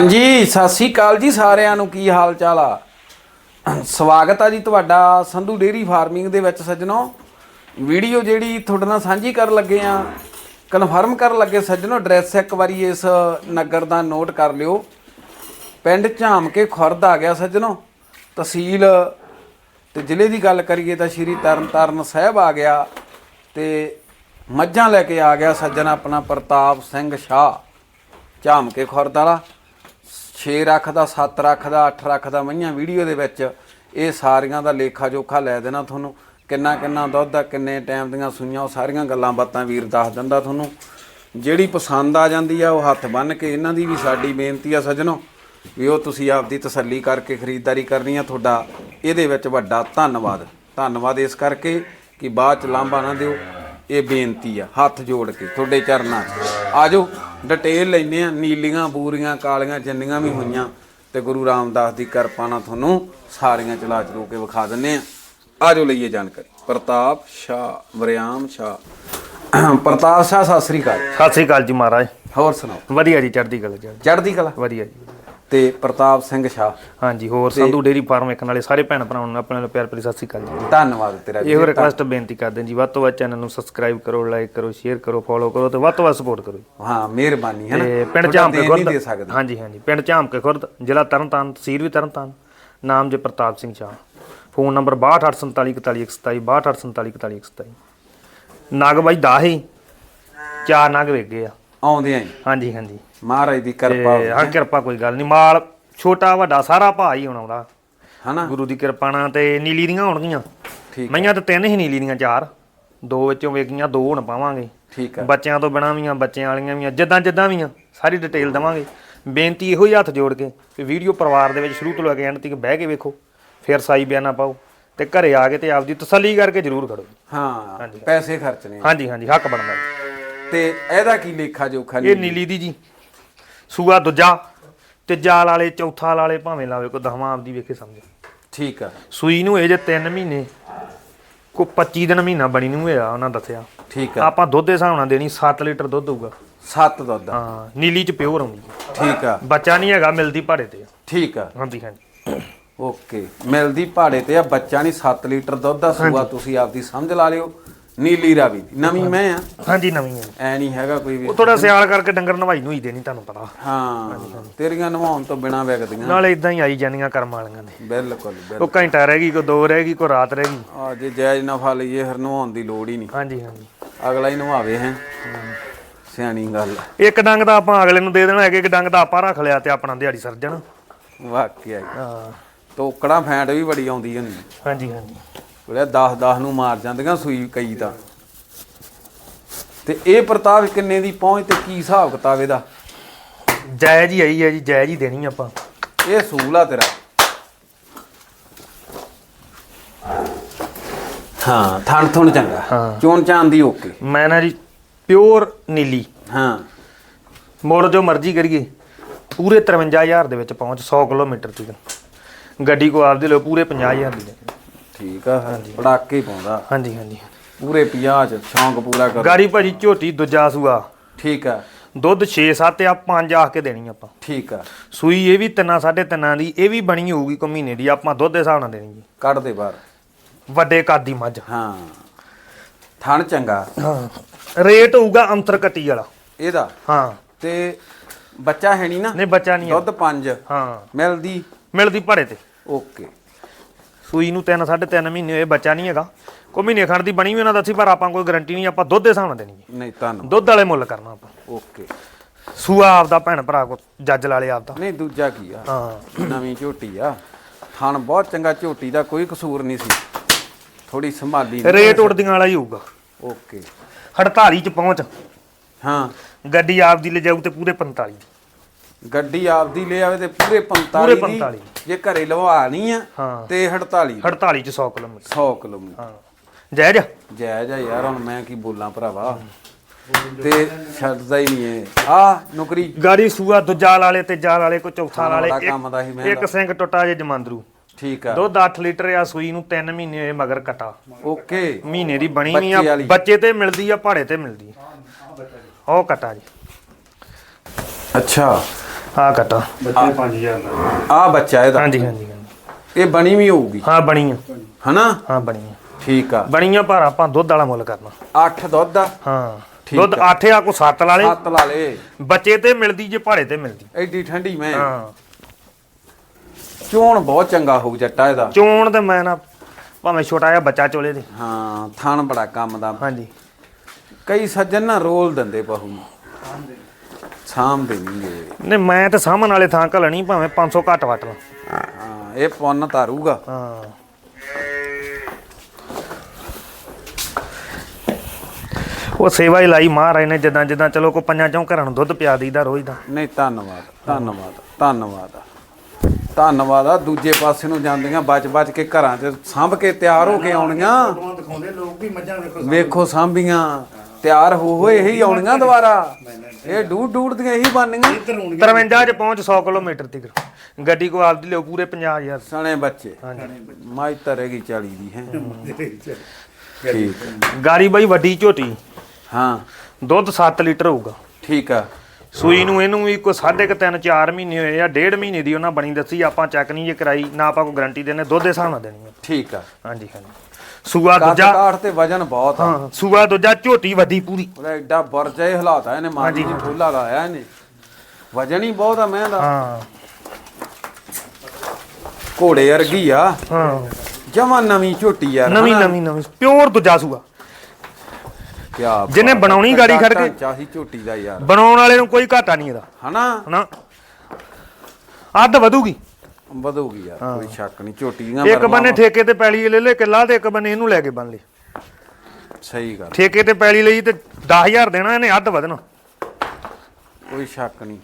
ਹਾਂਜੀ, ਸਤਿ ਸ੍ਰੀ ਅਕਾਲ ਜੀ ਸਾਰਿਆਂ ਨੂੰ, ਕੀ ਹਾਲ ਚਾਲ ਆ? ਸਵਾਗਤ ਆ ਜੀ ਤੁਹਾਡਾ ਸੰਧੂ ਡੇਰੀ ਫਾਰਮਿੰਗ ਦੇ ਵਿੱਚ ਸੱਜਣੋ। ਵੀਡੀਓ ਜਿਹੜੀ ਤੁਹਾਡੇ ਨਾਲ ਸਾਂਝੀ ਕਰਨ ਲੱਗੇ ਆ, ਕਨਫਰਮ ਕਰਨ ਲੱਗੇ ਸੱਜਣੋ, ਐਡਰੈਸ ਇੱਕ ਵਾਰੀ ਇਸ ਨਗਰ ਦਾ ਨੋਟ ਕਰ ਲਿਓ। ਪਿੰਡ ਝਾਮ ਕੇ ਖੁਰਦ ਆ ਗਿਆ ਸੱਜਣੋ। ਤਹਿਸੀਲ ਤੇ ਜ਼ਿਲ੍ਹੇ ਦੀ ਗੱਲ ਕਰੀਏ ਤਾਂ ਸ਼੍ਰੀ ਤਰਨਤਾਰਨ ਸਾਹਿਬ ਆ ਗਿਆ ਤੇ ਮੱਝਾਂ ਲੈ ਕੇ ਆ ਗਿਆ ਸੱਜਣ ਆਪਣਾ ਪ੍ਰਤਾਪ ਸਿੰਘ ਸ਼ਾਹ ਝਾਮ ਕੇ ਖੁਰਦ ਵਾਲਾ। 6 ਰੱਖ ਦਾ 7 ਰੱਖਦਾ 8 ਰੱਖ ਮਈਆਂ ਵੀਡੀਓ ਦੇ ਵਿੱਚ ਇਹ ਸਾਰੀਆਂ ਦਾ ਲੇਖਾ ਜੋਖਾ ਲੈ ਦੇਣਾ ਤੁਹਾਨੂੰ। ਕਿੰਨਾ ਕਿੰਨਾ ਦੁੱਧ ਆ, ਕਿੰਨੇ ਟਾਈਮ ਦੀਆਂ ਸੂਈਆਂ, ਉਹ ਸਾਰੀਆਂ ਗੱਲਾਂ ਬਾਤਾਂ ਵੀਰ ਦੱਸ ਦਿੰਦਾ ਤੁਹਾਨੂੰ। ਜਿਹੜੀ ਪਸੰਦ ਆ ਜਾਂਦੀ ਆ, ਉਹ ਹੱਥ ਬੰਨ ਕੇ ਇਹਨਾਂ ਦੀ ਵੀ ਸਾਡੀ ਬੇਨਤੀ ਆ ਸੱਜਣੋ, ਵੀ ਉਹ ਤੁਸੀਂ ਆਪਦੀ ਤਸੱਲੀ ਕਰਕੇ ਖਰੀਦਦਾਰੀ ਕਰਨੀ ਆ ਤੁਹਾਡਾ। ਇਹਦੇ ਵਿੱਚ ਵੱਡਾ ਧੰਨਵਾਦ। ਧੰਨਵਾਦ ਇਸ ਕਰਕੇ ਕਿ ਬਾਅਦ ਚ ਲਾਂਭਾ ਨਾ ਦਿਓ। ਇਹ ਬੇਨਤੀ ਆ ਹੱਥ ਜੋੜ ਕੇ ਤੁਹਾਡੇ ਚਰਨਾਂ 'ਚ। ਆਜੋ ਡਿਟੇਲ ਲੈਨੇ ਆ ਨੀਲੀਆਂ ਬੂਰੀਆਂ ਕਾਲੀਆਂ ਜਿੰਨੀਆਂ ਵੀ ਹੋਈਆਂ ਤੇ ਗੁਰੂ ਰਾਮਦਾਸ ਦੀ ਕਿਰਪਾ ਨਾਲ ਤੁਹਾਨੂੰ ਸਾਰੀਆਂ ਚਲਾ ਚਲੂ ਕੇ ਵਿਖਾ ਦਿੰਨੇ ਆ ਆਜੋ ਲਈਏ ਜਾਣਕਾਰੀ। ਪ੍ਰਤਾਪ ਸ਼ਾਹ ਵਰਿਆਮ ਸ਼ਾਹ। ਪ੍ਰਤਾਪ ਸ਼ਾਹ ਸਤਿ ਸ੍ਰੀ ਅਕਾਲ। ਸਤਿ ਸ੍ਰੀ ਅਕਾਲ ਜੀ ਮਹਾਰਾਜ। ਹੋਰ ਸੁਣਾਓ? ਵਧੀਆ ਜੀ ਚੜ੍ਹਦੀ ਕਲਾ ਚੜ੍ਹਦੀ ਕਲਾ? ਵਧੀਆ ਜੀ। ਤੇ ਪ੍ਰਤਾਪ ਸਿੰਘ ਸ਼ਾਹ। ਹਾਂਜੀ ਹੋਰ ਸੰਧੂ ਡੇਰੀ ਫਾਰਮ ਵੇਖਣ ਵਾਲੇ ਸਾਰੇ ਭੈਣ ਭਰਾਵਾਂ ਨੂੰ ਆਪਣੇ ਨਾਲ ਪਿਆਰ ਭਰੀ ਸਤਿ ਸ੍ਰੀ ਅਕਾਲ ਜੀ। ਧੰਨਵਾਦ ਤੇਰਾ ਇਹੋ ਰਿਕਵੈਸਟ ਬੇਨਤੀ ਕਰਦੇ ਜੀ ਵੱਧ ਤੋਂ ਵੱਧ ਚੈਨਲ ਨੂੰ ਸਬਸਕ੍ਰਾਈਬ ਕਰੋ ਲਾਈਕ ਕਰੋ ਸ਼ੇਅਰ ਕਰੋ ਫੋਲੋ ਕਰੋ ਤੇ ਵੱਧ ਤੋਂ ਵੱਧ ਸਪੋਰਟ ਕਰੋ। ਹਾਂ ਮਿਹਰਬਾਨੀ ਹੈ ਨਾ? ਪਿੰਡ ਝਾਮ ਕੇ ਖੁਰਦ ਹਾਂਜੀ ਹਾਂਜੀ ਪਿੰਡ ਝਾਮ ਕੇ ਖੁਰਦ ਜ਼ਿਲ੍ਹਾ ਤਰਨਤਾਰਨ ਤਹਿਸੀਲ ਵੀ ਤਰਨਤਾਰਨ। ਨਾਮ ਜੇ ਪ੍ਰਤਾਪ ਸਿੰਘ ਸ਼ਾਹ। ਫੋਨ ਨੰਬਰ 6284414127 6284414127 ਨਗ ਬਾਈ 10 ਹੀ ਚਾਰ ਨਗ ਵੇਗੇ ਆ। ਆਉਂਦੇ ਆਂ ਹਾਂਜੀ ਹਾਂਜੀ। ਮਹਾਰਾਜ ਦੀ ਕਿਰਪਾ ਤੇ ਹਾਂ ਕਿਰਪਾ ਕੋਈ ਗੱਲ ਨਹੀਂ ਮਾਲ ਛੋਟਾ ਵੱਡਾ ਸਾਰਾ ਭਾ ਹੀ ਹੋਣਾ ਉਹਦਾ। ਹਨਾ? ਗੁਰੂ ਦੀ ਕਿਰਪਾ ਨਾਲ ਤੇ ਨੀਲੀ ਦੀਆਂ ਹੋਣਗੀਆਂ। ਠੀਕ ਮਈਆਂ ਤਾਂ ਤਿੰਨ ਹੀ ਨੀਲੀ ਦੀਆਂ ਚਾਰ। ਦੋ ਵਿੱਚੋਂ ਵੇਖੀਆਂ ਦੋ ਹੁਣ ਪਾਵਾਂਗੇ। ਠੀਕ ਆ ਬੱਚਿਆਂ ਤੋਂ ਬਿਨਾਂ ਵੀਆਂ ਬੱਚਿਆਂ ਵਾਲੀਆਂ ਵੀਆਂ ਜਿੱਦਾਂ ਜਿੱਦਾਂ ਵੀਆਂ ਸਾਰੀ ਡਿਟੇਲ ਦਵਾਂਗੇ। ਬੇਨਤੀ ਇਹੋ ਹੀ ਹੱਥ ਜੋੜ ਕੇ ਕਿ ਵੀਡੀਓ ਪਰਿਵਾਰ ਦੇ ਵਿੱਚ ਸ਼ੁਰੂ ਤੋਂ ਲੈ ਕੇ ਐਂਡ ਤੱਕ ਬਹਿ ਕੇ ਵੇਖੋ ਫਿਰ ਸਾਈ ਬਿਆਨਾ ਪਾਓ ਤੇ ਘਰੇ ਆ ਕੇ ਤੇ ਆਪਦੀ ਤਸੱਲੀ ਕਰਕੇ ਜ਼ਰੂਰ ਖੜੋ। ਹਾਂ ਪੈਸੇ ਖਰਚਣੇ ਹਾਂਜੀ ਹਾਂਜੀ ਹੱਕ ਬਣਦਾ। ਤੇ ਇਹਦਾ ਕੀ ਲੇਖਾ ਜੋਖਾ ਇਹ ਨੀਲੀ ਦੀ ਜੀ। ਸੂਆ ਦੂਜਾ ਤੀਜਾ ਵਾਲੇ ਚੌਥਾ ਵਾਲੇ ਭਾਵੇਂ ਲਾਵੇ ਕੋ ਦਸਵਾਂ ਆਪਦੀ ਵੇਖੇ ਸਮਝ। ਠੀਕ ਆ। ਸੂਈ ਨੂੰ ਇਹ ਜੇ 3 ਮਹੀਨੇ ਕੋ 25 ਦਿਨ ਮਹੀਨਾ ਬਣੀ ਨੂੰ ਹੋਇਆ ਉਹਨਾਂ ਦੱਸਿਆ। ਠੀਕ ਆ। ਆਪਾਂ ਦੁੱਧ ਦੇ ਹਿਸਾਬ ਨਾਲ ਦੇਣੀ 7 ਲੀਟਰ ਦੁੱਧ ਹੋਊਗਾ। ਸੱਤ ਦੁੱਧ ਆ। ਹਾਂ ਨੀਲੀ ਚ ਪਿਓਰ ਆਉਂਦੀ ਹੈ। ਠੀਕ ਆ। ਬੱਚਾ ਨਹੀਂ ਹੈਗਾ ਮਿਲਦੀ ਭਾੜੇ ਤੇ ਠੀਕ ਆ। ਹਾਂਜੀ ਹਾਂਜੀ। ਓਕੇ। ਮਿਲਦੀ ਪਹਾੜੇ ਤੇ ਆ ਬੱਚਾ ਨਹੀਂ 7 ਲੀਟਰ ਦੁੱਧ ਦਾ ਸੂਆ ਤੁਸੀਂ ਆਪਦੀ ਸਮਝ ਲਾ ਲਿਓ। ਨੀਲੀ ਰਾਵੀ ਦੀ। ਨਵੀਂ ਮੈਂ ਆ। ਹਾਂਜੀ ਨਵੀਂ ਹੈ ਐ ਨਹੀਂ ਹੈਗਾ ਕੋਈ ਵੀ। ਉਹ ਥੋੜਾ ਸਿਆਲ ਕਰਕੇ ਡੰਗਰ ਨਵਾਈ ਨੂੰ ਹੀ ਦੇਣੀ ਤੁਹਾਨੂੰ ਪਤਾ। ਹਾਂ ਤੇਰੀਆਂ ਨਵਾਉਣ ਤੋਂ ਬਿਨਾ ਵਿਕਦੀਆਂ। ਨਾਲੇ ਇਦਾਂ ਹੀ ਆਈ ਜਾਂਦੀਆਂ ਕਰਮ ਵਾਲੀਆਂ ਨੇ। ਬਿਲਕੁਲ ਬਿਲਕੁਲ। ਉਹ ਘੰਟਾ ਰਹਿ ਗਈ ਕੋ ਦੋ ਰਹਿ ਗਈ ਕੋ ਰਾਤ ਰਹਿ ਗਈ। ਆ ਜੇ ਜਾਇਜ਼ ਨਫਾ ਲਈਏ ਫਿਰ ਨਵਾਉਣ ਦੀ ਲੋੜ ਹੀ ਨਹੀਂ। ਹਾਂਜੀ ਹਾਂਜੀ। ਅਗਲਾ ਹੀ ਨਵਾਵੇ ਹੈ। ਸਿਆਣੀ ਗੱਲ ਆ। ਇੱਕ ਡੰਗ ਤਾਂ ਆਪਾਂ ਅਗਲੇ ਨੂੰ ਦੇ ਦੇਣਾ ਇੱਕ ਇੱਕ ਡੰਗ ਤਾਂ ਆਪਾਂ ਰੱਖ ਲਿਆ ਤੇ ਆਪਣਾ ਦਿਹਾੜੀ ਸਰ ਜਾਣਾ। ਵਾਕਿਆ ਹੀ। ਹਾਂ। ਤੋਕੜਾਂ ਫੈਂਟ ਵੀ ਬੜੀ ਆਉਂਦੀ ਹੁੰਦੀ। ਹਾਂਜੀ ਹਾਂਜੀ। ਉਹਦੇ 10 10 ਨੂੰ ਮਾਰ ਜਾਂਦੀਆਂ ਸੂਈ ਕਈ ਤਾਂ। ਤੇ ਇਹ ਪ੍ਰਤਾਪ ਕਿੰਨੇ ਦੀ ਪਹੁੰਚ ਤੇ ਕੀ ਹਿਸਾਬ ਕਿਤਾਬ ਇਹਦਾ? ਜਾਇਜ਼ ਹੀ ਆਈ ਹੈ ਜੀ ਜਾਇਜ਼ ਹੀ ਦੇਣੀ ਆਪਾਂ। ਇਹ ਸੂਲ ਆ ਤੇਰਾ। ਹਾਂ ਥਣ ਥਣ ਚੰਗਾ। ਹਾਂ। ਚੋਣ ਚਾਂ ਦੀ ਓਕੇ। ਮੈਂ ਨਾ ਜੀ ਪਿਓਰ ਨੀਲੀ। ਹਾਂ। ਮੋੜ ਜੋ ਮਰਜ਼ੀ ਕਰੀਏ ਪੂਰੇ 53000 ਦੇ ਵਿੱਚ ਪਹੁੰਚ 100 ਕਿਲੋਮੀਟਰ ਤੱਕ ਗੱਡੀ ਕੋ ਆਪਦੇ ਲੋ ਪੂਰੇ 50000 ਦੀ ਦੇ। ਠੀਕ ਆ ਪੜਾਕੇ ਹੀ ਪਾਉਂਦਾ। ਹਾਂਜੀ ਹਾਂਜੀ। ਪੂਰੇ 50 ਚ ਸ਼ੌਂਕ ਪੂਰਾ ਕਰ। ਗਾੜੀ ਭਾਜੀ ਝੋਟੀ ਦੂਜਾ ਸੂਆ। ਠੀਕ ਆ। ਦੁੱਧ 6 7 ਆ 5 ਆ ਕੇ ਦੇਣੀ ਆਪਾਂ। ਠੀਕ ਆ। ਸੂਈ ਇਹ ਵੀ ਤਿੰਨਾਂ ਸਾਢੇ ਤਿੰਨਾਂ ਦੀ ਇਹ ਵੀ ਬਣੀ ਹੋਊਗੀ ਕੋ ਮਹੀਨੇ ਦੀ ਆਪਾਂ ਦੁੱਧ ਦੇ ਹਿਸਾਬ ਨਾਲ ਦੇਣੀ ਜੀ। ਕੱਢ ਦੇ ਬਾਹਰ। ਵੱਡੇ ਕੱਦ ਦੀ ਮੱਝ। ਹਾਂ। ਥਣ ਚੰਗਾ। ਹਾਂ। ਰੇਟ ਹੋਊਗਾ ਅੰਤਰ ਕੱਟੀ ਵਾਲਾ। ਇਹਦਾ? ਹਾਂ। ਤੇ ਬੱਚਾ ਹੈ ਨਹੀਂ ਨਾ? ਨਹੀਂ ਬੱਚਾ ਨਹੀਂ। ਦੁੱਧ 5 ਹਾਂ। ਮਿਲਦੀ? ਮਿਲਦੀ ਭਾੜੇ ਤੇ। ਓਕੇ। ਸੂਈ ਨੂੰ ਤਿੰਨ ਸਾਢੇ ਤਿੰਨ ਮਹੀਨੇ ਹੋਏ ਬੱਚਾ ਨਹੀਂ ਹੈਗਾ। ਕੋ ਮਹੀਨੇ ਖੰਡ ਦੀ ਬਣੀ ਵੀ ਉਹਨਾਂ ਦੱਸੀ ਪਰ ਆਪਾਂ ਕੋਈ ਗਾਰੰਟੀ ਨਹੀਂ ਆਪਾਂ ਦੁੱਧ ਦੇ ਹਿਸਾਬ ਨਾਲ ਦੇਣੀ ਜੀ ਨਹੀਂ ਤੁਹਾਨੂੰ ਦੁੱਧ ਵਾਲੇ ਮੁੱਲ ਕਰਨਾ ਆਪਾਂ। ਓਕੇ। ਸੂਆ ਆਪਦਾ ਭੈਣ ਭਰਾ ਕੋ ਜੱਜ ਲਾਲੇ ਆਪਦਾ। ਨਹੀਂ ਦੂਜਾ ਕੀ ਆ? ਹਾਂ। ਨਵੀਂ ਝੋਟੀ ਆ। ਥਣ ਬਹੁਤ ਚੰਗਾ ਝੋਟੀ ਦਾ ਕੋਈ ਕਸੂਰ ਨਹੀਂ ਸੀ। ਥੋੜੀ ਸੰਭਾਲੀ। ਰੇਟ ਉੜਦੀਆਂ ਵਾਲਾ ਹੀ ਹੋਊਗਾ। ਓਕੇ। 48 ਚ ਪਹੁੰਚ। ਹਾਂ। ਗੱਡੀ ਆਪਦੀ ਲੈ ਜਾਊ ਤੇ ਪੂਰੇ 45 ਗੱਡੀ ਆਪਦੀ ਲੈ ਆਵੇ ਤੇ ਪੂਰੇ 45 ਪੂਰੇ ਦੀ 45 ਜੇ ਘਰੇ ਲਵਾਣੀ ਆ ਹਾਂ। ਤੇ 48 48 ਚ 100 ਕਿਲੋਮੀਟਰ। 100 ਕਿਲੋਮੀਟਰ। ਹਾਂ। ਜਾਇਜ਼? ਜਾਇਜ਼ ਆ ਯਾਰ ਹੁਣ ਮੈਂ ਕੀ ਬੋਲਾਂ ਭਰਾਵਾ। ਤੇ ਛੱਡਦਾ ਹੀ ਨਹੀਂ ਇਹ। ਆ ਨੌਕਰੀ। ਗਾੜੀ ਸੂਆ ਦੂਜਾ ਵਾਲੇ ਤੇ ਜਾਲ ਵਾਲੇ ਕੋ ਚੌਥਾ ਬੜਾ ਵਾਲੇ ਇੱਕ ਸਿੰਘ ਟੁੱਟਾ ਜੇ ਜਮਾਂਦਰੂ। ਠੀਕ ਆ। ਦੁੱਧ 8 ਲੀਟਰ ਆ ਸੂਈ ਨੂੰ 3 ਮਹੀਨੇ ਹੋਏ ਮਗਰ ਕਟਾ। ਓਕੇ। ਮਹੀਨੇ ਦੀ ਬਣੀ ਨਹੀਂ ਆ। ਬੱਚੇ ਤੇ ਮਿਲਦੀ ਆ ਪਹਾੜੇ ਤੇ ਮਿਲਦੀ ਆ। ਉਹ ਕਟਾ ਜੀ। ਅੱਛਾ। ਆ ਕਟਾ ਬੱਚੇ 5000 ਦਾ ਆ ਬੱਚਾ ਇਹਦਾ। ਹਾਂਜੀ ਹਾਂਜੀ ਹਾਂਜੀ। ਇਹ ਬਣੀ ਵੀ ਹੋਊਗੀ? ਹਾਂ ਬਣੀ ਆ। ਹਨਾ? ਹਾਂ ਬਣੀ ਆ। ਠੀਕ ਆ। ਬਣੀ ਆ ਪਰ ਆਪਾਂ ਦੁੱਧ ਵਾਲਾ ਮੁੱਲ ਕਰਨਾ। 8 ਦੁੱਧ ਆ? ਹਾਂ। ਠੀਕ ਦੁੱਧ ਆ। 8 ਆ ਕੋ 7 ਵਾਲੇ ਹੱਥ ਲਾ ਲੇ। ਬੱਚੇ ਤੇ ਮਿਲਦੀ ਜੇ ਭਾੜੇ ਤੇ ਮਿਲਦੀ। ਐਡੀ ਠੰਡੀ ਮੈਂ। ਹਾਂ। ਚੋਣ ਬਹੁਤ ਚੰਗਾ ਹੋਊ ਜੱਟਾ ਇਹਦਾ। ਚੋਣ ਤੇ ਮੈਂ ਨਾ ਭਾਵੇਂ ਛੋਟਾ ਜਿਹਾ ਬੱਚਾ ਚੋਲੇ ਦੇ। ਹਾਂ ਥਣ ਬੜਾ ਕੰਮ ਦਾ। ਹਾਂਜੀ। ਕਈ ਸੱਜਣ ਨਾ ਰੋਲ ਦਿੰਦੇ ਬਹੂ। ਨੂੰ। ਸਾਂਭਦੇ ਨਹੀਂਗੇ ਨਹੀਂ ਮੈਂ ਤੇ ਸਾਹਮਣ ਵਾਲੇ ਥਾਂ ਘਲਣੀ ਭਾਵੇਂ 500 ਘੱਟ ਵਟ ਲਾ। ਹਾਂ ਇਹ ਪੁੰਨ ਤਾਰੂਗਾ। ਹਾਂ। ਉਹ ਸੇਵਾ ਹੀ ਲਾਈ ਮਹਾਰਾਜ ਨੇ ਜਿੱਦਾਂ ਜਿੱਦਾਂ ਚਲੋ ਕੋ ਪੰਜਾਂ ਚੋਂ ਘਰਾਂ ਨੂੰ ਦੁੱਧ ਪਿਆ ਦਈਦਾ ਰੋਜ਼ ਦਾ। ਨਹੀਂ ਧੰਨਵਾਦ ਧੰਨਵਾਦ ਧੰਨਵਾਦ। ਧੰਨਵਾਦ ਆ ਦੂਜੇ ਪਾਸੇ ਨੂੰ ਜਾਂਦੀਆਂ ਬਚ ਬਚ ਕੇ ਘਰਾਂ 'ਚ ਸਾਂਭ ਕੇ ਤਿਆਰ ਹੋ ਕੇ ਆਉਣੀਆਂ। ਦਿਖਾਉਂਦੇ ਲੋਕ ਵੀ ਮੱਝਾਂ ਵੇਖੋ ਵੇਖੋ ਸਾਂਭੀਆਂ। ਤਿਆਰ ਹੋ ਹੋਏ ਇਹੀ ਆਉਣੀਆਂ ਦੁਬਾਰਾ। ਇਹ ਡੂਡ ਡੂਡ ਦੀਆਂ ਇਹੀ ਬਣਨੀਆਂ। ਇੱਧਰ ਹੋਣਗੇ 53 ਚ ਪਹੁੰਚ 100 ਕਿਲੋਮੀਟਰ ਤੱਕ ਗੱਡੀ ਕੋ ਆਪਦੀ ਲਿਓ ਪੂਰੇ 50000 ਸਣੇ ਬੱਚੇ। ਮਾਈ ਤਰੇਗੀ 40 ਦੀ ਹੈ। ਠੀਕ। ਗਾੜੀ ਬਾਈ ਵੱਡੀ ਝੋਟੀ। ਹਾਂ। ਦੁੱਧ 7 ਲੀਟਰ ਹੋਊਗਾ। ਠੀਕ ਆ। ਸੂਈ ਨੂੰ ਇਹਨੂੰ ਵੀ ਕੋਈ ਸਾਢੇ ਕੁ ਤਿੰਨ 4 ਮਹੀਨੇ ਹੋਏ ਆ ਡੇਢ ਮਹੀਨੇ ਦੀ ਉਹਨਾਂ ਬਣੀ ਦੱਸੀ ਆਪਾਂ ਚੈੱਕ ਨਹੀਂ ਜੇ ਕਰਾਈ ਨਾ ਆਪਾਂ ਕੋਈ ਗਾਰੰਟੀ ਦੇਣੇ ਦੁੱਧ ਦੇ ਹਿਸਾਬ ਨਾਲ ਦੇਣੀ ਠੀਕ ਆ। ਹਾਂਜੀ ਹਾਂਜੀ। ਸੂਆ ਦੂਜਾ। ਕਾਠ ਤੇ ਵਜਨ ਬਹੁਤ ਆ। ਹਾਂ ਸੂਆ ਦੂਜਾ ਝੋਟੀ ਵੱਡੀ ਪੂਰੀ। ਉਹਦਾ ਐਡਾ ਬਰਜਾ ਹੀ ਹਲਾਤਾ ਇਹਨੇ ਮਾਜੀ ਜੀ ਫੁੱਲਾ ਲਾਇਆ ਇਹਨੇ। ਵਜਨ ਹੀ ਬਹੁਤ ਆ ਮੈਂ ਦਾ ਹਾਂ। ਘੋੜੇ ਵਰਗੀ ਆ। ਹਾਂ। ਜਮਾ ਨਵੀਂ ਝੋਟੀ ਯਾਰ ਨਵੀਂ ਨਵੀਂ ਨਵੀਂ ਪਿਓਰ ਦੂਜਾ ਸੂਆ। ਕੀ ਜਿਹਨੇ ਬਣਾਉਣੀ ਗਾੜੀ ਖੜ ਕੇ- ਚਾਹੀ ਝੋਟੀ ਦਾ ਯਾਰ। ਬਣਾਉਣ ਵਾਲੇ ਨੂੰ ਕੋਈ ਘਾਟਾ ਨਹੀਂ ਇਹਦਾ। ਹਨਾ? ਹਨਾ? ਅੱਧ ਵਧੂਗੀ। ਵਧੂਗੀ ਯਾਰ ਕੋਈ ਸ਼ੱਕ ਨਹੀਂ ਝੋਟੀ ਦੀਆਂ ਇੱਕ ਬੰਨੇ ਠੇਕੇ ਤੇ ਪੈਲੀ ਲੈ ਲੈ ਕਿੱਲਾ ਤੇ ਇੱਕ ਬੰਨੇ ਇਹਨੂੰ ਲੈ ਕੇ ਬਣ ਲਈ ਸਹੀ ਗੱਲ। ਠੇਕੇ ਤੇ ਪੈਲੀ ਲਈ ਤੇ 10000 ਦੇਣਾ ਇਹਨੇ ਅੱਧ ਵਧਣਾ। ਕੋਈ ਸ਼ੱਕ ਨਹੀਂ।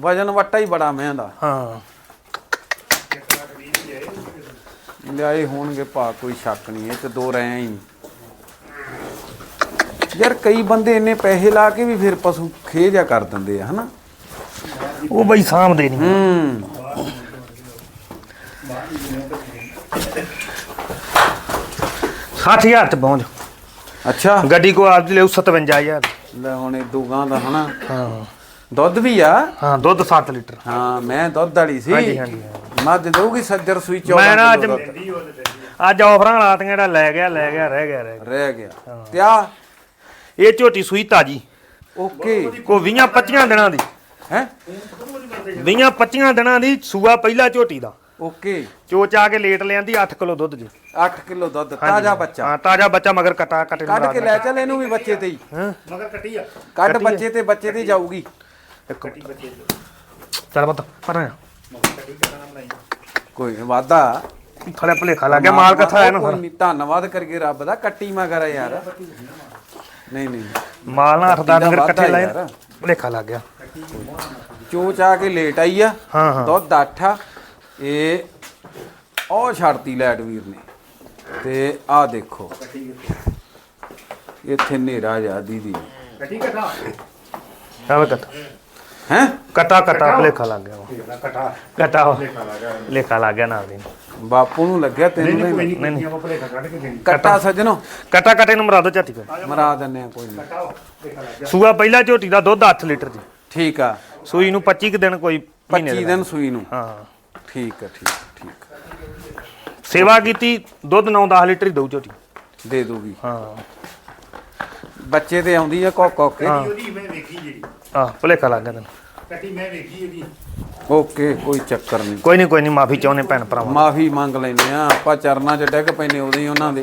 ਵਜਨ ਵੱਟਾ ਹੀ ਬੜਾ ਮੈਂ ਦਾ। ਹਾਂ। ਲਿਆਏ ਹੋਣਗੇ ਭਾ ਕੋਈ ਸ਼ੱਕ ਨਹੀਂ ਇਹ ਚ ਦੋ ਰਹਿ ਹੀ ਯਾਰ ਕਈ ਬੰਦੇ ਇੰਨੇ ਪੈਸੇ ਲਾ ਕੇ ਵੀ ਫਿਰ ਪਸ਼ੂ ਖੇਜਾ ਕਰ ਦਿੰਦੇ ਆ ਹਨਾ? ਉਹ ਬਈ ਸਾਂਭਦੇ ਨਹੀਂ। ਹੂੰ। 60000 ਚ ਪਹੁੰਚ ਅੱਛਾ। ਗੱਡੀ ਕੋ ਆਪਦੀ ਲਿਓ 57000 ਲੈ ਹੁਣ ਇਹ ਦੋਗਾਂ ਦਾ ਹਨਾ। ਹਾਂ। ਦੁੱਧ ਵੀ ਆ? ਹਾਂ ਦੁੱਧ 7 ਲੀਟਰ। ਹਾਂ ਮੈਂ ਦੁੱਧ ਵਾਲੀ ਸੀ। ਹਾਂਜੀ, ਹਾਂਜੀ, ਮੱਝ ਦਊਗੀ ਸੱਜਰ ਸੂਈ 14 ਮੈਂ ਨਾ ਅੱਜ। ਅੱਜ ਆਫਰਾਂ ਲਾਤੀਆਂ ਜਿਹੜਾ ਲੈ ਗਿਆ ਲੈ ਗਿਆ ਰਹਿ ਗਿਆ ਰਹਿ ਗਿਆ। ਰਹਿ ਗਿਆ। ਤੇ ਆ ਇਹ ਝੋਟੀ ਸੂਈ ਤਾਜੀ। ਓਕੇ। ਕੋ 20 25 ਦਿਨਾਂ ਦੀ। ਹੈ? 20 25 ਦਿਨਾਂ ਦੀ ਸੂਆ ਪਹਿਲਾ ਝੋਟੀ ਦਾ। ਓਕੇ। ਚੋਚ ਆ ਕੇ ਲੇਟ ਲਿਆਂਦੀ 8 ਕਿਲੋ ਦੁੱਧ ਜੀ। 8 ਕਿਲੋ ਦੁੱਧ ਤਾਜ਼ਾ ਬੱਚਾ। ਹਾਂ ਤਾਜ਼ਾ ਬੱਚਾ ਮਗਰ ਕਟਾ ਕਟੇ ਨੂੰ ਕੱਢ ਕੇ ਲੈ ਚੱਲ ਇਹਨੂੰ ਵੀ ਬੱਚੇ ਤੇ ਹੀ। ਹਾਂ? ਮਗਰ ਕੱਟੀ ਆ। ਕੱਢ ਬੱਚੇ ਤੇ ਬੱਚੇ ਤੇ ਹੀ ਜਾਊਗੀ। ਇੱਕ ਚੱਲ ਬੱਤ ਪਰ ਆ ਕੋਈ ਵਾਧਾ। ਥਲੇ ਭਲੇਖਾ ਲੱਗ ਗਿਆ ਮਾਲ ਕਿੱਥਾ ਆਇਆ ਨਾ ਕੋਈ ਸਾਰਾ ਨੀ, ਧੰਨਵਾਦ ਕਰਕੇ ਰੱਬ ਦਾ ਕੱਟੀ ਮਗਰ ਆ ਯਾਰ। ਨਹੀਂ ਨਹੀਂ। ਮਾਲ ਨਾ 8 10 ਦਾ ਨਗਰ ਵਾਧਾ ਇਕੱਠੇ ਲਾਏ। ਭਲੇਖਾ ਲੱਗ ਗਿਆ। ਚੋਚ ਆ ਕੇ ਲੇਟ ਆਈ ਆ। ਹਾਂ ਹਾਂ। ਦੁੱਧ ਆਠਾ ਇਹ ਉਹ ਛੱਡਤੀ ਲੈਟ ਵੀਰ ਨੇ। ਤੇ ਆਹ ਦੇਖੋ। ਇੱਥੇ ਹਨੇਰਾ ਜਾ ਦੀਦੀ ਕੱਟੀ ਕਟਾ ਆਵੇ ਕਟ। ਹੈ? ਕਟਾ ਕਟਾ ਭਲੇਖਾ ਲੱਗ ਗਿਆ। ਵਾ। ਕਟਾ। ਕਟਾ। ਲੇਖਾ ਲੱਗ ਗਿਆ। ਨਾਲ ਦੀ। ਬਾਪੂ ਨੂੰ ਲੱਗਿਆ ਤੈਨੂੰ ਨਹੀਂ ਨਹੀਂ ਆਪਾਂ ਭਲੇਖਾ ਕੱਢ ਕੇ ਦੇਣੀ। ਕੱਟਾ ਸੱਜਣੋ। ਕਟਾ ਕਟੇ ਨੂੰ ਮਰਾ ਦੋ ਝਾਤੀ ਕਰ ਮਰਾ ਦਿੰਨੇ ਆ ਕੋਈ ਨਹੀਂ। ਕਟਾਓ ਦੇਖਾ ਲੱਗ ਸੂਆ ਪਹਿਲਾ ਝੋਟੀ ਦਾ ਦੁੱਧ 8 ਲੀਟਰ ਜੀ ਠੀਕ ਆ। ਸੂਈ ਨੂੰ 25 ਕੁ ਦਿਨ ਕੋਈ ਮਹੀਨੇ 25 ਦਾ ਦਿਨ ਸੂਈ ਨੂੰ। ਹਾਂ। ਠੀਕ ਆ ਠੀਕ ਠੀਕ। ਸੇਵਾ ਕੀਤੀ ਦੁੱਧ 9-10 ਲੀਟਰ ਹੀ ਦਊ ਝੋਟੀ। ਦੇ ਦੂਗੀ ਹਾਂ। ਬੱਚੇ ਤੇ ਆਉਂਦੀ ਆ ਕੋਕ ਕੋਕ ਕੇ। ਹਾਂ। ਉਹਦੀ ਮੈਂ ਵੇਖੀ ਜਿਹੜੀ। ਆ ਭਲੇਖਾ ਲੱਗ ਗਿਆ ਤੈਨੂੰ। ਕੱਟੀ ਮੈਂ ਵੇਖੀ ਇਹਦੀ ਓਕੇ ਕੋਈ ਚੱਕਰ ਨਹੀਂ। ਕੋਈ ਨਹੀਂ ਕੋਈ ਨਹੀਂ ਮਾਫੀ ਚਾਹੁੰਦੇ ਭੈਣ ਭਰਾਵਾਂ ਮਾਫੀ ਮੰਗ ਲੈਨੇ ਆ ਆਪਾਂ ਚਰਨਾਂ 'ਚ ਡਿੱਗ ਪੈਨੇ ਉਦੋਂ ਹੀ ਉਹਨਾਂ ਦੇ।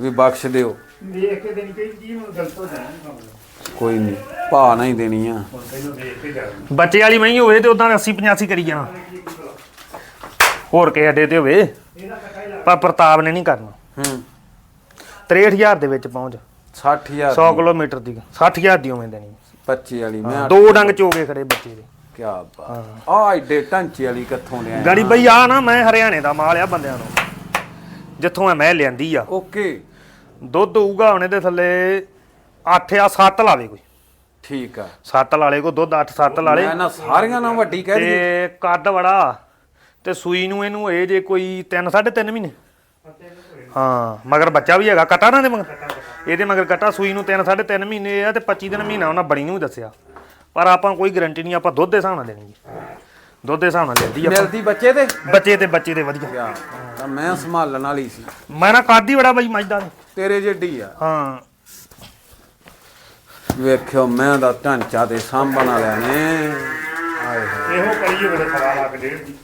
ਵੀ ਬਖਸ਼ ਦਿਓ। ਵੇਖ ਕੇ ਦੇਣੀ ਚਾਹੀਦੀ ਜੀ ਨੂੰ ਗਲਤ ਹੋ ਜਾਣਾ। ਕੋਈ ਨਹੀਂ ਭਾ ਨਹੀਂ ਦੇਣੀ ਆ ਬੱਚੇ ਵਾਲੀ ਮਹੀਂ ਹੋਵੇ ਤੇ ਉਦਾਂ 80 85 ਕਰੀ ਜਾਣਾ। ਹੋਰ ਕਿਸੇ ਅੱਡੇ ਤੇ ਹੋਵੇ ਪਰ ਪ੍ਰਤਾਪ ਨੇ ਨਹੀਂ ਕਰਨਾ। ਹੂੰ। 63000 ਦੇ ਵਿੱਚ ਪਹੁੰਚ। 60000 100 ਕਿਲੋਮੀਟਰ ਦੀ। 60000 ਦੀ ਉਵੇਂ ਦੇਣੀ। 25 ਵਾਲੀ ਮੈਂ ਦੋ ਡੰਗ ਚੋਕੇ ਖੜੇ ਬੱਚੇ ਦੇ। ਕੀ ਬਾਤ। ਆ ਐਡੇ ਢਾਂਚੇ ਵਾਲੀ ਕਿੱਥੋਂ ਲਿਆ ਗਾੜੀ ਬਈ ਆ ਨਾ ਮੈਂ ਹਰਿਆਣੇ ਦਾ ਮਾਲ ਆ ਬੰਦਿਆਂ ਨੂੰ। ਜਿੱਥੋਂ ਮੈਂ ਲਿਆਂਦੀ ਆ। ਓਕੇ। ਦੁੱਧ ਹੋਊਗਾ ਹੁਣ ਇਹਦੇ ਥੱਲੇ 8 ਆ 7 ਲਾਵੇ ਕੋਈ। ਠੀਕ ਆ। 7 ਲਾਲੇ ਕੋ ਦੁੱਧ 8 7 ਲਾਲੇ ਮੈਂ ਨਾ ਸਾਰੀਆਂ ਨਾਲ ਵੱਡੀ ਕਹਿ ਦਈਏ ਤੇ ਕੱਦ ਬੜਾ ਤੇ ਸੂਈ ਨੂੰ ਇਹਨੂੰ ਇਹ ਜੇ ਕੋਈ 3 3.5 ਮਹੀਨੇ। ਹਾਂ ਮਗਰ ਬੱਚਾ ਵੀ ਹੈਗਾ ਕਟਾ ਨਾ ਦੇ ਮਗਰ? ਇਹਦੇ ਮਗਰ ਕਟਾ ਸੂਈ ਨੂੰ 3 3.5 ਮਹੀਨੇ ਆ ਤੇ 25 ਦਿਨ ਮਹੀਨਾ ਉਹਨਾਂ ਬੜੀ ਨੂੰ ਦੱਸਿਆ। ਪਰ ਆਪਾਂ ਕੋਈ ਗਾਰੰਟੀ ਨਹੀਂ ਆਪਾਂ ਦੁੱਧ ਦੇ ਹਿਸਾਬ ਨਾਲ ਦੇਣੀ ਜੀ ਦੁੱਧ ਦੇ ਹਿਸਾਬ ਨਾਲ ਲੈਂਦੀ ਆਪਾਂ। ਮਿਲਦੀ ਬੱਚੇ ਤੇ? ਬੱਚੇ ਤੇ ਬੱਚੇ ਦੇ ਵਧੀਆ। ਤਾਂ ਮੈਂ ਸੰਭਾਲਣ ਵਾਲੀ ਸੀ। ਮੈਂ ਨਾ ਕਾਦੀ ਬੜਾ ਬਾਈ ਮੱਝਦਾ ਤੇਰੇ ਜਿੱਡੀ ਆ। ਹਾਂ। ਵੇਖਿਓ ਮੈਂ ਦਾ ਢਾਂਚਾ ਤੇ ਸਾਂਭਣ ਵਾਲਿਆਂ ਨੇ। ਆਏ ਹਾਏ। ਇਹੋ ਕਰੀਏ ਵੇਲੇ ਸਵਾ ਲੱਖ ਡੇਢ ਦੀ।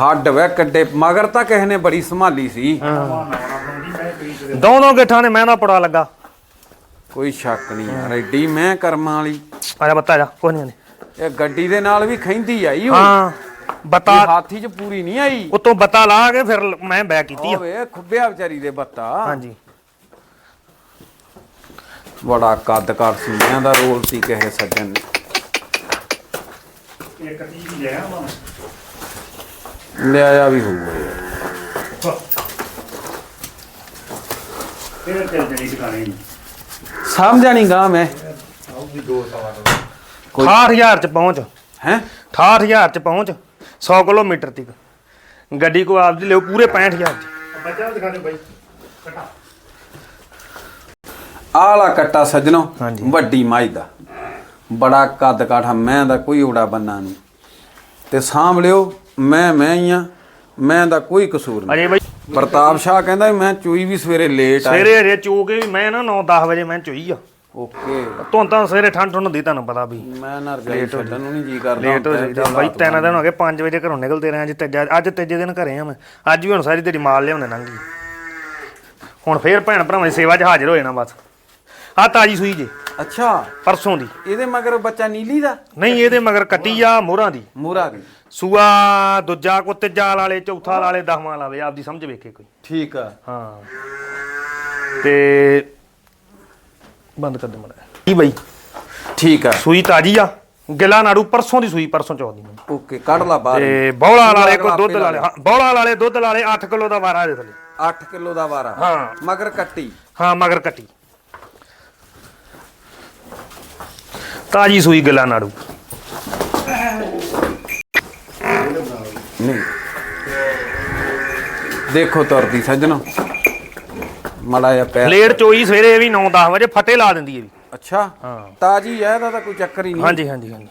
ਹੱਡ ਵੇ ਕੱਡੇ ਮਗਰ ਤਾਂ ਕਿਸੇ ਨੇ ਬੜੀ ਸੰਭਾਲੀ ਸੀ। ਦੋ ਦੋ ਗਿੱਠਾਂ ਨੇ ਮੈਂ ਦਾ ਪੜਾ ਲੱਗਾ। ਕੋਈ ਸ਼ੱਕ ਨਹੀਂ ਯਾਰ ਐਡੀ ਮੈਂ ਕਰਮਾਂ ਵਾਲੀ। ਆ ਜਾ ਬੱਤਾ ਜਾ ਕੋਈ ਨਹੀਂ ਇਹ ਗੱਡੀ ਦੇ ਨਾਲ ਵੀ ਖੈਂਦੀ ਆਈ ਉਹ ਹਾਂ ਬੱਤਾ ਹਾਥੀ 'ਚ ਪੂਰੀ ਨਹੀਂ ਆਈ। ਉਤੋਂ ਬੱਤਾ ਲਾ ਕੇ ਫਿਰ ਮੈਂ ਬੈਕ ਕੀਤੀ ਆ। ਓਏ ਖੁੱਬਿਆ ਵਿਚਾਰੀ ਦੇ ਬੱਤਾ। ਹਾਂਜੀ। ਬੜਾ ਕੱਦ ਕਰ ਸੁਣਿਆਂ ਦਾ ਰੋਲ ਸੀ ਕਿਸੇ ਸੱਜਣ ਨੇ। ਇੱਕ ਤੀ ਵੀ ਲਿਆ ਵਾ ਲਿਆਇਆ ਵੀ ਹੋਊਗਾ। ਫਿਰ ਚੱਲ ਜਣੀ ਟਿਕਾਣੇ ਨਹੀਂ ਸਮਝਿਆ ਨਹੀਂ ਗਾ ਮੈਂ। ਆਉਗੀ ਦੋ ਸਵਾ ਦੋ। ਕੋਈ- 68000 ਚ ਪਹੁੰਚ। ਹੈ? 68000 ਚ ਪਹੁੰਚ। 100 ਕਿਲੋਮੀਟਰ ਤੱਕ। ਗੱਡੀ ਕੋ ਆਪਦੀ ਲਿਓ ਪੂਰੇ 65000 ਚ। ਬੱਚਾ ਦਿਖਾ ਦੇ ਬਾਈ। ਕਟਾ। ਆਲਾ ਕੱਟਾ ਸੱਜਣੋ ਹਾਂਜੀ। ਵੱਡੀ ਮਾਈ ਦਾ। ਬੜਾ ਕੱਦ ਕਾਠਾ ਮੈਂ ਦਾ ਕੋਈ ਉੜਾ ਬੰਨਾ ਨਹੀਂ। ਤੇ ਸਾਂਭ ਲਿਓ ਮੈਂ ਮੈਂ ਹੀ ਆ ਮੈਂ ਦਾ ਕੋਈ ਕਸੂਰ ਨਹੀਂ। ਅਜੇ ਬਾਈ। ਪ੍ਰਤਾਪ ਸ਼ਾਹ ਕਹਿੰਦਾ ਵੀ ਮੈਂ ਚੂਈ ਵੀ ਸਵੇਰੇ ਲੇਟ ਆਈ। ਸਵੇਰੇ ਅਜੇ ਚੋ ਕੇ ਵੀ ਮੈਂ ਨਾ 9-10 ਵਜੇ ਮੈਂ ਚੋਈ ਆ। ਓਕੇ। ਧੁੰਦ ਤਾਂ ਸਵੇਰੇ ਠੰਡ ਠੰਡ ਹੁੰਦੀ ਤੁਹਾਨੂੰ ਪਤਾ ਵੀ। ਮੈਂ ਨਾ ਰਜਾਈ ਛੱਡਣ ਨੂੰ ਨਹੀਂ ਜੀ ਕਰਦਾ ਲੇਟ ਹੋ ਜਾਈਦਾ। ਬਾਈ ਤਿੰਨ ਦਿਨ ਹੋ ਗਏ 5 ਵਜੇ ਘਰੋਂ ਨਿਕਲਦੇ ਰਹੇ ਅੱਜ ਤੀਜਾ ਅੱਜ ਤੀਜੇ ਦਿਨ ਘਰੇ ਆ ਮੈਂ। ਅੱਜ ਵੀ ਹੁਣ ਸਾਰੀ ਤੇਰੀ ਮਾਲ ਲਿਆਉਂਦੇ ਲੰਘੀ ਹੁਣ ਫੇਰ ਭੈਣ ਭਰਾਵਾਂ ਦੀ ਸੇਵਾ 'ਚ ਹਾਜ਼ਰ ਹੋ ਜਾਣਾ ਬਸ। ਆ ਤਾਜੀ ਸੂਈ ਜੇ। ਅੱਛਾ। ਪਰਸੋਂ ਦੀ। ਇਹਦੇ ਮਗਰ ਬੱਚਾ ਨੀਲੀ ਦਾ? ਨਹੀਂ ਇਹਦੇ ਮਗਰ ਕੱਟੀ ਆ ਮੋਹਰਾਂ ਦੀ। ਮੂਰਾ ਗਈ ਸੂਆ ਦੂਜਾ ਕੋ ਤੀਜਾ ਲਾਲੇ ਚੌਥਾ ਲਾਲੇ ਦਸਵਾਂ ਲਾਵੇ ਆਪਦੀ ਸਮਝ ਵੇਖੇ ਕੋਈ। ਠੀਕ ਆ। ਹਾਂ। ਤੇ ਬੰਦ ਕਰ ਦੇ ਮੜਾ ਕੀ ਬਈ। ਠੀਕ ਆ। ਸੂਈ ਤਾਜੀ ਆ। ਗਿਲਾ ਨਾੜੂ ਪਰਸੋਂ ਦੀ ਸੂਈ ਪਰਸੋਂ ਚੌਥ ਦੀ। ਓਕੇ ਕੱਢ ਲਾ ਬਾਹਰ ਤੇ ਬੌਲਾ ਵਾਲੇ ਕੋ ਦੁੱਧ ਹਾਂ ਬੌਲਾ ਵਾਲੇ ਦੁੱਧ ਲਾਲੇ 8 ਕਿਲੋ ਦਾ ਵਾਰਾ ਦੇ ਥੱਲੇ। 8 ਕਿਲੋ ਦਾ ਵਾਰਾ। ਹਾਂ। ਮਗਰ ਕੱਟੀ। ਹਾਂ ਮਗਰ ਕੱਟੀ। ਤਾਜੀ ਸੂਈ ਗਿਲਾ ਨਾੜੂ। ਨਹੀਂ। ਦੇਖੋ ਤੁਰਦੀ ਸੱਜਣੋ। ਮੜਾ ਜਿਹਾ ਪੈਰ ਪਲੇਟ ਚੋਈ ਸਵੇਰੇ ਇਹ ਵੀ 9-10 ਵਜੇ ਫਟੇ ਲਾ ਦਿੰਦੀ ਇਹ ਵੀ। ਅੱਛਾ ਹਾਂ। ਤਾਜੀ ਹੈ ਇਹਦਾ ਤਾਂ ਕੋਈ ਚੱਕਰ ਹੀ ਨਹੀਂ। ਹਾਂਜੀ ਹਾਂਜੀ ਹਾਂਜੀ।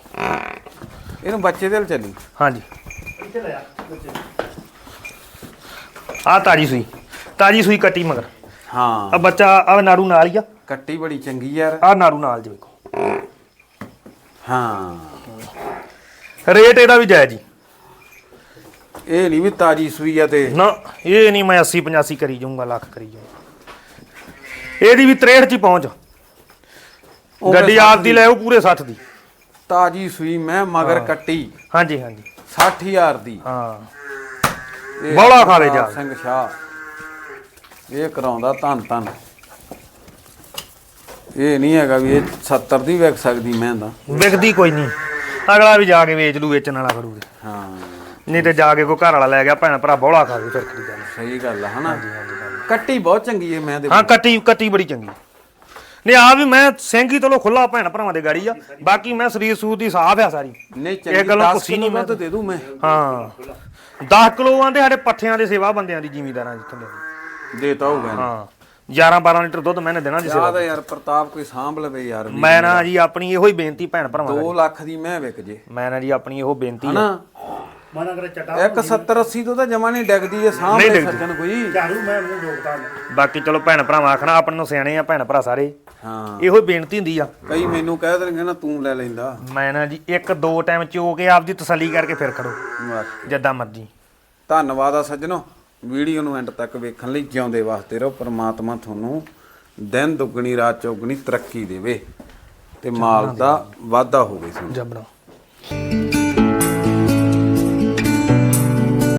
ਇਹਨੂੰ ਬੱਚੇ ਦੇ ਨਾਲ ਚੱਲੀ। ਹਾਂਜੀ। ਆ ਤਾਜੀ ਸੂਈ। ਤਾਜੀ ਸੂਈ ਕੱਟੀ ਮਗਰ। ਆ ਹਾਂ ਬੱਚਾ ਆ ਨਾੜੂ ਨਾਲ ਹੀ ਆ। ਕੱਟੀ ਬੜੀ ਚੰਗੀ ਯਾਰ। ਆ ਨਾੜੂ ਨਾਲ ਜੀ ਵੇਖੋ। ਹਾਂ। ਰੇਟ ਇਹਦਾ ਵੀ ਜਾਇਜ਼ ਜੀ। ਇਹ ਨਹੀਂ ਵੀ ਤਾਜੀ ਸੂਈ ਆ ਤੇ। ਨਾ ਇਹ ਨਹੀਂ ਮੈਂ 80 85 ਕਰੀ ਜਾਊਂਗਾ ਲੱਖ ਕਰੀ ਜਾਊਂਗਾ। ਇਹਦੀ ਵੀ 63 ਚ ਹੀ ਪਹੁੰਚ। ਗੱਡੀ ਆਪ ਦੀ ਲੈ ਉਹ ਪੂਰੇ 60 ਦੀ। ਤਾਜੀ ਸੂਈ ਮੈਂ ਮਗਰ ਕੱਟੀ। ਹਾਂਜੀ ਹਾਂਜੀ। 60000 ਦੀ। ਹਾਂ। ਬੌਲਾ ਖਾਵੇ ਜਾ। ਸਿੰਘ ਸ਼ਾਹ। ਇਹ ਕਰਾਉਂਦਾ ਧੰਨ ਧੰਨ ਇਹ ਨਹੀਂ ਹੈਗਾ ਵੀ ਇਹ 70 ਦੀ ਵਿਕ ਸਕਦੀ ਮੈਂ ਤਾਂ। ਵਿਕਦੀ ਕੋਈ ਨਹੀਂ। ਅਗਲਾ ਵੀ ਜਾ ਕੇ ਵੇਚ ਲੂ ਵੇਚਣ ਵਾਲਾ ਖੜੂਗੇ ਹਾਂ। ਨਹੀਂ ਤੇ ਜਾ ਕੇ ਕੋਈ ਘਰ ਵਾਲਾ ਲੈ ਗਿਆ ਭੈਣ ਭਰਾ ਬੌਲਾ ਖਾਵੇ ਫਿਰ ਖੜੀ ਗੱਲ ਸਹੀ ਗੱਲ ਆ ਹਨਾ? ਕੱਟੀ ਬਹੁਤ ਚੰਗੀ ਹੈ ਮੈਂ ਦੇ ਹਾਂ ਕੱਟੀ ਕੱਟੀ ਬੜੀ ਚੰਗੀ। ਨਹੀਂ ਆ ਵੀ ਮੈਂ ਸਿੰਘੀ ਤੋਂ ਖੁੱਲਾ ਭੈਣ ਭਰਾਵਾਂ ਦੇ ਗਾੜੀ ਆ। ਬਾਕੀ ਮੈਂ ਸਰੀਰ ਸੂਰ ਦੀ ਸਾਫ਼ ਆ ਸਾਰੀ। ਨਹੀਂ ਇਹ ਚੰਗੀ ਗੱਲੋਂ 10 ਕੁਛ ਹੀ ਨਹੀਂ ਕਿਲੋ ਮੈਂ ਦੁੱਧ ਦੇ ਦੂੰ ਮੈਂ। ਹਾਂ। 10 ਕਿਲੋ ਆਂਦੇ ਸਾਡੇ ਪੱਠਿਆਂ ਦੇ ਸੇਵਾ ਬੰਦਿਆਂ ਦੀ ਜ਼ਿਮੀਦਾਰਾਂ ਜਿੱਥੋਂ ਦੇ ਦੇਤਾ ਹੋਊਗਾ। ਹਾਂ। 11 12 ਲੀਟਰ ਦੁੱਧ ਮੈਨੇ ਦੇਣਾ ਜੀ ਸੇਵਾ ਯਾਰ ਪ੍ਰਤਾਪ ਕੋਈ ਸਾਂਭ ਲਵੇ ਯਾਰ ਵੀ। ਮੈਂ ਨਾ ਜੀ ਆਪਣੀ ਇਹੋ ਹੀ ਬੇਨਤੀ ਭੈਣ ਭਰਾਵਾਂ 2 ਲੱਖ ਦੀ ਮੈਂ ਵਿਕ ਜੇ। ਮੈਂ ਨਾ ਜੀ ਆਪਣੀ ਇਹੋ ਬੇਨਤੀ ਹਨਾ? ਮਨਾ ਕਰ ਚਟਾ ਇੱਕ 70 80 ਤੋਂ ਤਾਂ ਜਮਾ ਨਹੀਂ ਡਿੱਗਦੀ ਇਹ ਸਾਂਭ ਨਹੀਂ ਲੈ ਡਿੱਗਦੀ। ਸੱਜਣ ਕੋਈ। ਝਾੜੂ ਮੈਂ ਮੂੰਹ ਰੋਕਦਾ ਨਹੀਂ ਬਾਕੀ ਚਲੋ ਭੈਣ ਭਰਾਵਾਂ ਆਖਣਾ ਆਪਣੇ ਨੂੰ ਸਿਆਣੇ ਆ ਭੈਣ ਭਰਾ ਸਾਰੇ। ਹਾਂ। ਇਹੋ ਹੀ ਬੇਨਤੀ ਹੁੰਦੀ ਆ। ਕਈ ਮੈਨੂੰ ਕਹਿ ਦੇਣਗੇ ਨਾ ਤੂੰ ਲੈ ਲੈਂਦਾ। ਮੈਂ ਨਾ ਜੀ ਇੱਕ ਦੋ ਟਾਈਮ ਚੋ ਕੇ ਆਪਦੀ ਤਸੱਲੀ ਕਰਕੇ ਫਿਰ ਖੜੋ। ਵਾਹ। ਜਿੱਦਾਂ ਮਰਜ਼ੀ। ਧੰਨਵਾਦ ਆ ਸੱਜਣੋ। ਵੀਡੀਓ ਨੂੰ ਐਂਡ ਤੱਕ ਵੇਖਣ ਲਈ ਜਿਉਂਦੇ ਵਾਸਤੇ ਰਹੋ। ਪ੍ਰਮਾਤਮਾ ਤੁਹਾਨੂੰ ਦਿਨ ਦੁੱਗਣੀ ਰਾਤ ਚੌਗਣੀ ਤਰੱਕੀ ਦੇਵੇ ਤੇ ਮਾਲ ਦਾ ਵਾਧਾ ਹੋਵੇ ਸਾਨੂੰ ਜਬੜਾ